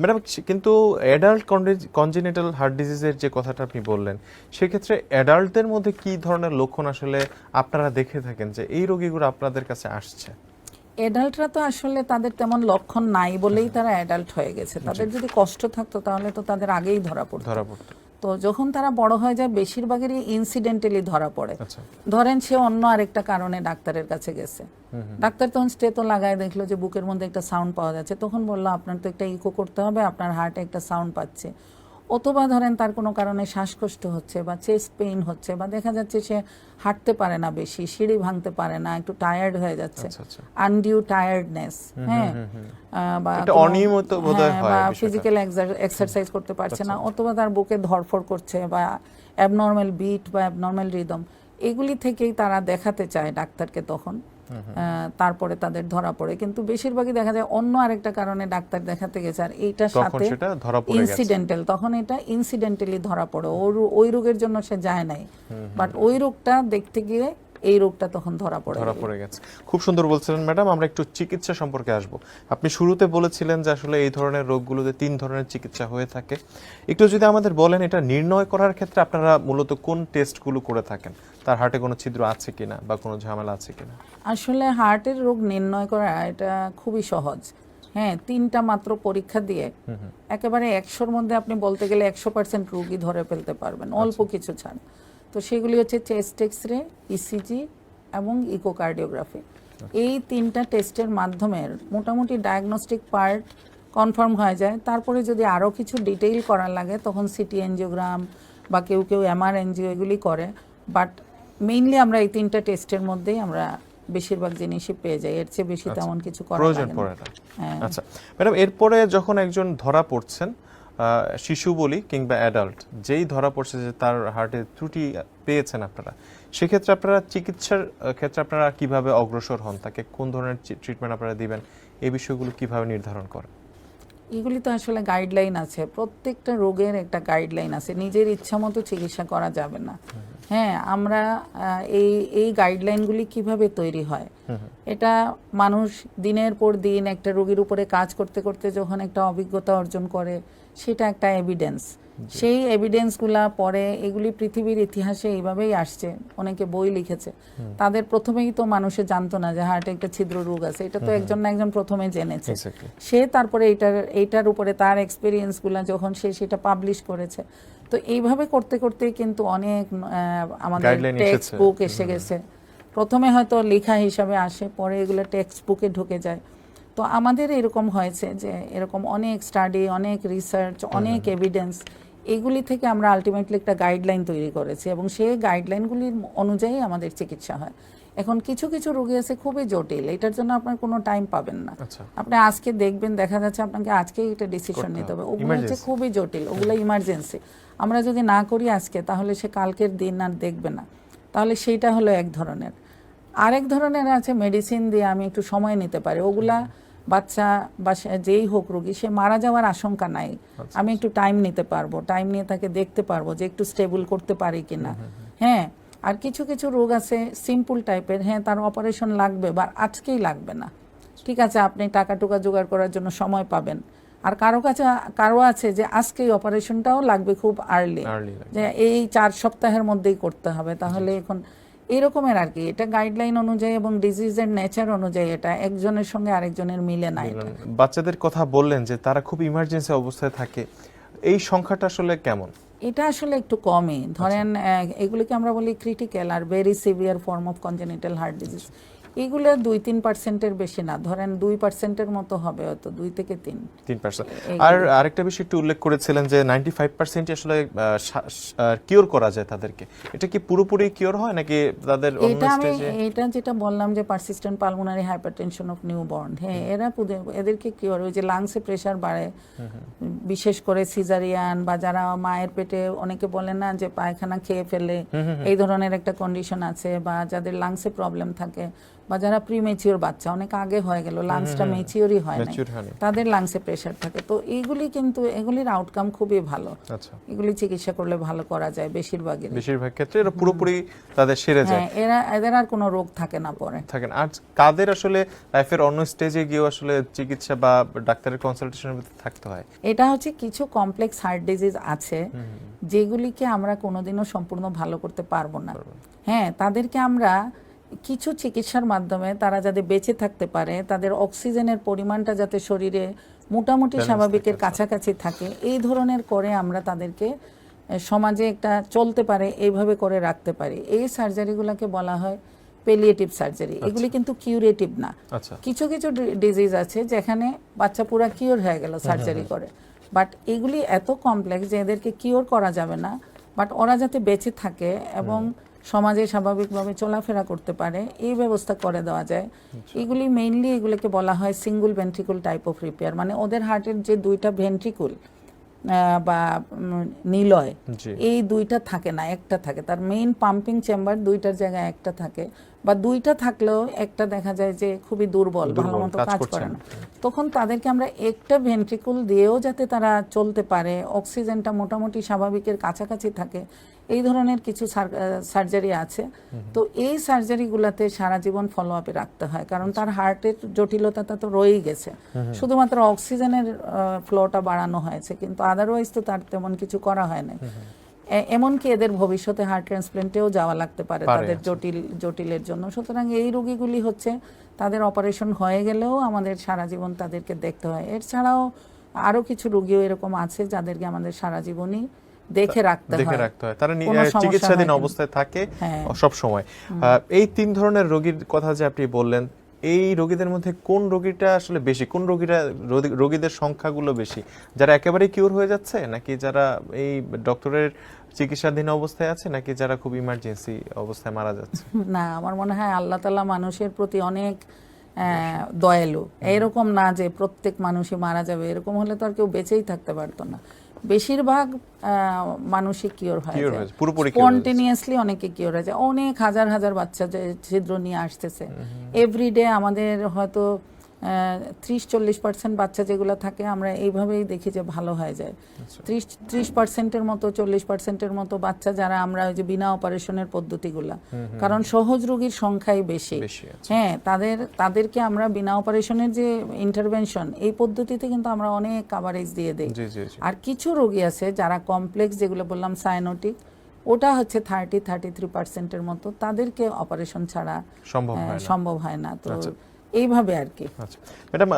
Madam কিন্তু adult congenital heart ডিজিজের যে কথাটা আপনি বললেন সেক্ষেত্রে অ্যাডাল্টদের মধ্যে কি ধরনের লক্ষণ আসলে আপনারা দেখে থাকেন যে এই রোগীগুলো আপনাদের কাছে আসছে? অ্যাডাল্টরা তো আসলে তাদের তেমন লক্ষণ নাই বলেই তারা অ্যাডাল্ট হয়ে গেছে। তাদের যদি কষ্ট থাকতো তাহলে তো তাদের আগেই ধরা পড়তো। ধরা পড়তো। তো যখন তারা বড় হয়ে যায় বেশিরভাগেরই ইনসিডেন্টালি ধরা পড়ে। আচ্ছা। ধরেন সে অন্য আরেকটা কারণে ডাক্তারের কাছে গেছে। ডাক্তার তখন স্টে তো লাগায় দেখল যে বুকের মধ্যে একটা সাউন্ড পাওয়া যাচ্ছে। তখন বলল আপনার তো একটা ইকো করতে হবে আপনার হার্টে একটা সাউন্ড পাচ্ছে। অথবা ধরেন তার কোনো কারণে শ্বাসকষ্ট হচ্ছে বা চেস্ট পেইন হচ্ছে বা দেখা যাচ্ছে সে হাঁটতে পারে না বেশি সিঁড়ি ভাঙতে পারে না একটু টায়ার্ড হয়ে যাচ্ছে আচ্ছা আচ্ছা। আনডিউ টায়ার্ডনেস হ্যাঁ আহ, বা অনিয়মিত হ্যাঁ, হয় বা আচ্ছা। ফিজিক্যাল এক্সারসাইজ করতে পারছে না অথবা তার বুকে ধরফর করছে বা অ্যাবনর্মাল বিট বা অ্যাবনর্মাল রিদম এগুলি থেকেই তারা দেখাতে চায় ডাক্তারকে তখন। তারপরে তাদের ধরা পড়ে। কিন্তু বেশিরভাগই দেখা যায় অন্য আরেকটা কারণে ডাক্তার দেখাতে গেছে। আর এইটার সাথে ইনসিডেন্টাল তখন এটা ইনসিডেন্টালি ধরা পড়ে। ওই রোগের জন্য সে যায় নাই। বাট ওই রোগটা দেখতে গিয়ে এই রোগটা তখন ধরা পড়ে। ধরা পড়ে গেছে। খুব সুন্দর বলছিলেন ম্যাডাম আমরা একটু চিকিৎসা সম্পর্কে আসব। আপনি শুরুতে বলেছিলেন যে আসলে এই ধরনের রোগগুলোতে তিন ধরনের চিকিৎসা হয়ে থাকে। একটু যদি আমাদের বলেন এটা নির্ণয় করার ক্ষেত্রে আপনারা মূলত কোন টেস্টগুলো করে থাকেন? তার হার্টে কোনো ছিদ্র আছে কিনা বা কোনো ঝামেলা আছে কিনা? আসলে হার্টের রোগ নির্ণয় করা এটা খুবই সহজ। হ্যাঁ তিনটা মাত্র পরীক্ষা দিয়ে একেবারে একশোর মধ্যে আপনি বলতে গেলে একশো পার্সেন্ট রোগী ধরে ফেলতে পারবেন অল্প কিছু ছাড়। তো সেগুলি হচ্ছে চেস্ট এক্স রে ইসিজি এবং ইকোকার্ডিওগ্রাফি এই তিনটা টেস্টের মাধ্যমে মোটামুটি ডায়াগনস্টিক পার্ট কনফার্ম হয়ে যায়। তারপরে যদি আরও কিছু ডিটেইল করার লাগে তখন সিটি এনজিওগ্রাম বা কেউ কেউ এমআর এনজিও এগুলি করে। বাট মেইনলি আমরা এই তিনটা টেস্টের মধ্যেই আমরা বেশিরভাগ জিনিসই পেয়ে যাই। এর চেয়ে বেশি তেমন কিছু করা প্রয়োজন পড়ে না। হ্যাঁ। আচ্ছা। ম্যাডাম এরপরে যখন একজন ধরা পড়ছেন শিশু বলি কিংবা অ্যাডাল্ট যেই ধরা পড়ছে যে তার হার্টে ত্রুটি পেয়েছেন আপনারা সেক্ষেত্রে আপনারা চিকিৎসার ক্ষেত্রে আপনারা কীভাবে অগ্রসর হন? তাকে কোন ধরনের ট্রিটমেন্ট আপনারা দিবেন? এই বিষয়গুলো কীভাবে নির্ধারণ করেন? এগুলি তো আসলে গাইডলাইন আছে। প্রত্যেকটা রোগের একটা গাইডলাইন আছে। নিজের ইচ্ছা মতো চিকিৎসা করা যাবে না। হ্যাঁ আমরা এই এই গাইডলাইনগুলি কীভাবে তৈরি হয়? এটা মানুষ দিনের পর দিন একটা রোগীর উপরে কাজ করতে করতে যখন একটা অভিজ্ঞতা অর্জন করে সেটা একটা এভিডেন্স সেই এভিডেন্সগুলা পরে এগুলি পৃথিবীর ইতিহাসে এইভাবেই আসছে। অনেকে বই লিখেছে। তাদের প্রথমেই তো মানুষে জানতো না যে হার্টে একটা ছিদ্র রোগ আছে। এটা তো একজন না একজন প্রথমে জেনেছে। সে তারপরে এইটার এইটার উপরে তার এক্সপিরিয়েন্সগুলো যখন সে সেটা পাবলিশ করেছে। তো এইভাবে করতে করতেই কিন্তু অনেক আমাদের টেক্সট বুক এসে গেছে। প্রথমে হয়তো লেখা হিসাবে আসে পরে এগুলো টেক্সট বুকে ঢুকে যায়। তো আমাদের এরকম হয়েছে যে এরকম অনেক স্টাডি অনেক রিসার্চ অনেক এভিডেন্স এগুলি থেকে আমরা আলটিমেটলি একটা গাইডলাইন তৈরি করেছি এবং সেই গাইডলাইনগুলির অনুযায়ী আমাদের চিকিৎসা হয়। এখন কিছু কিছু রোগী আছে খুবই জটিল এটার জন্য আপনার কোনো টাইম পাবেন না। আচ্ছা। আপনি আজকে দেখবেন দেখা যাচ্ছে আপনাকে আজকেই এটা ডিসিশন নিতে হবে। ওগুলো হচ্ছে খুবই জটিল ওগুলো ইমার্জেন্সি আমরা যদি না করি আজকে তাহলে সে কালকের দিন আর দেখবে না। তাহলে সেইটা হলো এক ধরনের। আরেক ধরনের আছে মেডিসিন দিয়ে আমি একটু সময় নিতে পারি। ওগুলা বাচ্চা বা যেই হোক রোগী সে মারা যাওয়ার আশঙ্কা নাই। আমি একটু টাইম নিতে পারব। টাইম নিয়ে তাকে দেখতে পারব যে একটু স্টেবল করতে পারি কিনা। হ্যাঁ আর কিছু কিছু রোগ আছে সিম্পল টাইপের হ্যাঁ তার অপারেশন লাগবে বা আজকেই লাগবে না। ঠিক আছে আপনি টাকা টুকা জোগাড় করার জন্য সময় পাবেন। আর কারও কাছে কারও আছে যে আজকে এই অপারেশনটাও লাগবে খুব আর্লি যে এই চার সপ্তাহের মধ্যেই করতে হবে। তাহলে এখন এরকমের আর কি। এটা গাইডলাইন অনুযায়ী এবং ডিজিজের নেচার অনুযায়ী এটা একজনের সঙ্গে আরেকজনের মিলে না এটা। বাচ্চাদের কথা বললেন যে তারা খুব ইমার্জেন্সি অবস্থায় থাকে এই সংখ্যাটা আসলে কেমন? এটা আসলে একটু কমই। ধরেন এগুলিকে আমরা বলি critical R very severe form of congenital heart disease এগুলো দুই তিন পার্সেন্টের বেশি না। ধরেন দুই পার্সেন্টের মতো হবে হয়তো দুই থেকে তিন। তিন পার্সেন্ট আর আরেকটা বিষয় একটু উল্লেখ করেছিলেন যে নাইনটি ফাইভ পার্সেন্ট আসলে কিওর করা যায় তাদেরকে। এটা কি পুরোপুরি কিওর হয় নাকি তাদের এটা আমি এটা যেটা বললাম যে persistent pulmonary hypertension of newborn হ্যাঁ এরা এদেরকে কিওর ওই যে লাংসে প্রেশার বাড়ে। বিশেষ করে সিজারিয়ান বা যারা মায়ের পেটে অনেকে বলে না যে পায়খানা খেয়ে ফেলে। এই ধরনের একটা কন্ডিশন আছে বা যাদের লাংসে প্রবলেম থাকে। বা যারা প্রিমেচিওর বাচ্চা অনেক আগে হয়ে গেল লাংসটা মেচিওরই হয় না তাদের লাংসে প্রেশার থাকে। তো এইগুলি কিন্তু এগুলির আউটকাম খুবই ভালো। আচ্ছা। এগুলি চিকিৎসা করলে ভালো করা যায় বেশিরভাগই বেশিরভাগ ক্ষেত্রে এটা পুরোপুরি তাদের সেরে যায়। হ্যাঁ এরা এদের আর কোনো রোগ থাকে না পরে। থাকেন। আর কাদের আসলে লাইফের অন্য স্টেজে গিয়েও আসলে চিকিৎসা বা ডাক্তারের কনসালটেশনের ভিতরে থাকতে হয়? এটা হচ্ছে কিছু কমপ্লেক্স হার্ট ডিজিজ আছে যেগুলিকে আমরা কোনোদিনও সম্পূর্ণ ভালো করতে পারব না। হ্যাঁ তাদেরকে আমরা কিছু চিকিৎসার মাধ্যমে তারা যাতে বেঁচে থাকতে পারে তাদের অক্সিজেনের পরিমাণটা যাতে শরীরে মোটামুটি স্বাভাবিকের কাছাকাছি থাকে এই ধরনের করে আমরা তাদেরকে সমাজে একটা চলতে পারে এইভাবে করে রাখতে পারি। এই সার্জারিগুলোকে বলা হয় পেলিয়েটিভ সার্জারি এগুলি কিন্তু কিউরেটিভ না। আচ্ছা। কিছু কিছু ডিজিজ আছে যেখানে বাচ্চা পুরা কিওর হয়ে গেল সার্জারি করে। বাট এগুলি এত কমপ্লেক্স যে এদেরকে কিওর করা যাবে না। বাট ওরা যাতে বেঁচে থাকে এবং সমাজে স্বাভাবিকভাবে চলাফেরা করতে পারে এই ব্যবস্থা করে দেওয়া যায়। এগুলি মেইনলি এগুলোকে বলা হয় single ventricle type of repair মানে ওদের হার্টের যে দুইটা ভেন্ট্রিকুল বা নিলয় এই দুইটা থাকে না একটা থাকে। তার মেইন পাম্পিং চেম্বার দুইটার জায়গায় একটা থাকে। বা দুইটা থাকলেও একটা দেখা যায় যে খুবই দুর্বল ভালো মতো কাজ করে না। তখন তাদেরকে আমরা একটা ভেন্ট্রিকুল দিয়েও যাতে তারা চলতে পারে। অক্সিজেনটা মোটামুটি স্বাভাবিকের কাছাকাছি থাকে। এই ধরনের কিছু সার্জারি আছে। তো এই সার্জারিগুলোতে সারা জীবন ফলো আপে রাখতে হয়। কারণ তার হার্টের জটিলতাটা তো রয়েই গেছে। শুধুমাত্র অক্সিজেনের ফ্লোটা বাড়ানো হয়েছে। কিন্তু আদারওয়াইজ তো তার তেমন কিছু করা হয় না এমনকি এদের ভবিষ্যতে হার্ট ট্রান্সপ্লান্টেও যাওয়া লাগতে পারে তাদের। জটিল জটিলের জন্য। সুতরাং এই রোগীগুলি হচ্ছে তাদের অপারেশন হয়ে গেলেও আমাদের সারা জীবন তাদেরকে দেখতে হয়। এছাড়াও আরও কিছু রোগীও এরকম আছে যাদেরকে আমাদের সারা জীবনই দেখে রাখতে দেখে হয়। রাখতে হয়। তারা চিকিৎসাধীন অবস্থায় থাকে হ্যাঁ। সব সময় এই তিন ধরনের রোগীর কথা যে আপনি বললেন এই রোগীদের মধ্যে কোন রোগীটা আসলে বেশি? কোন রোগীরা রোগীদের সংখ্যাগুলো বেশি? যারা একেবারে কিউর হয়ে যাচ্ছে নাকি যারা এই ডক্টরের চিকিৎসাধীন অবস্থায় আছে নাকি যারা খুব ইমার্জেন্সি অবস্থায় মারা যাচ্ছে? না আমার মনে হয় আল্লাহ তালা মানুষের প্রতি অনেক দয়ালু। এরকম না যে প্রত্যেক মানুষই মারা যাবে এরকম হলে তো আর কেউ বেঁচেই থাকতে পারতো না। বেশিরভাগ আহ, মানুষই কিওর হয় যায়। পুরোপুরি কিওর হয়ে স্পন্টেনিয়াসলি অনেকে কিওর হয়েছে অনেক হাজার হাজার বাচ্চা যে ছিদ্র নিয়ে আসতেছে। এভরিডে আমাদের হয়তো ত্রিশ চল্লিশ পার্সেন্ট বাচ্চা যেগুলো থাকে আমরা এইভাবেই দেখি যে ভালো হয়ে যায়। আচ্ছা। ত্রিশ ত্রিশ পার্সেন্টের মতো চল্লিশ পার্সেন্টের মতো বাচ্চা যারা আমরা ওই যে বিনা অপারেশনের পদ্ধতিগুলা। কারণ সহজ রোগীর সংখ্যাই বেশি। বেশি হ্যাঁ তাদের তাদেরকে আমরা বিনা অপারেশনের যে ইন্টারভেনশন এই পদ্ধতিতে কিন্তু আমরা অনেক কাভারেজ দিয়ে দেই। আর কিছু রোগী আছে যারা কমপ্লেক্স যেগুলো বললাম সাইনোটিক ওটা হচ্ছে থার্টি থার্টি থ্রি পার্সেন্টের মতো তাদেরকে অপারেশন ছাড়া সম্ভব হয় না। সম্ভব হয় না। তো আচ্ছা। এইভাবে আর কি। আচ্ছা। ম্যাডাম